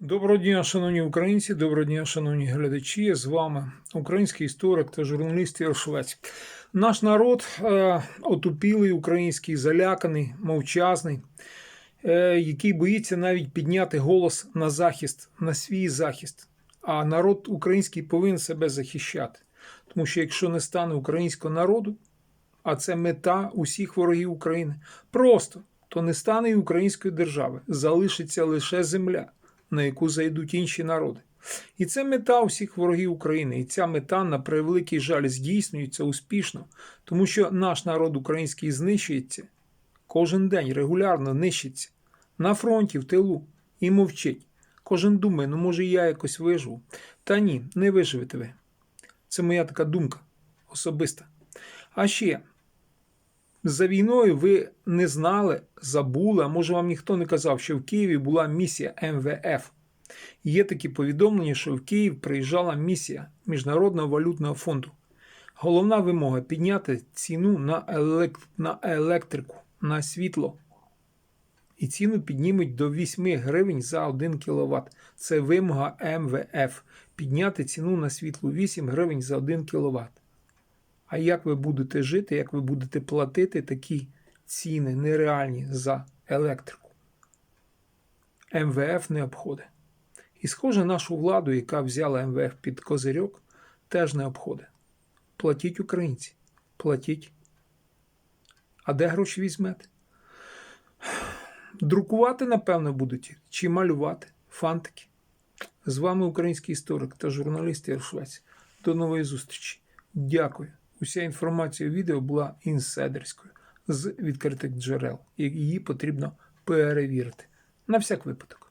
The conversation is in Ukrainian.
Доброго дня, шановні українці, доброго дня, шановні глядачі. З вами український історик та журналіст Ігор Наш народ е, отупілий, український, заляканий, мовчазний, е, який боїться навіть підняти голос на захист, на свій захист. А народ український повинен себе захищати. Тому що якщо не стане українського народу, а це мета усіх ворогів України, просто то не стане і української держави, залишиться лише земля на яку зайдуть інші народи. І це мета усіх ворогів України. І ця мета, на превеликий жаль, здійснюється успішно, тому що наш народ український знищується кожен день, регулярно нищиться на фронті, в тилу і мовчить. Кожен думає, ну може я якось виживу. Та ні, не виживете ви. Це моя така думка особиста. А ще за війною ви не знали, забули, а може вам ніхто не казав, що в Києві була місія МВФ. Є такі повідомлення, що в Київ приїжджала місія Міжнародного валютного фонду. Головна вимога підняти ціну на, елек... на електрику, на світло. І ціну піднімуть до 8 гривень за 1 кВт. Це вимога МВФ. Підняти ціну на світло 8 гривень за 1 кВт. А як ви будете жити, як ви будете платити такі ціни нереальні за електрику? МВФ не обходить. І, схоже, нашу владу, яка взяла МВФ під козирьок, теж не обходить. Платіть українці, платіть. А де гроші візьмете? Друкувати, напевно, будуть чи малювати фантики. З вами український історик та журналіст Яр Швець. До нової зустрічі. Дякую. Уся інформація у відео була інседерською з відкритих джерел. і Її потрібно перевірити. На всяк випадок.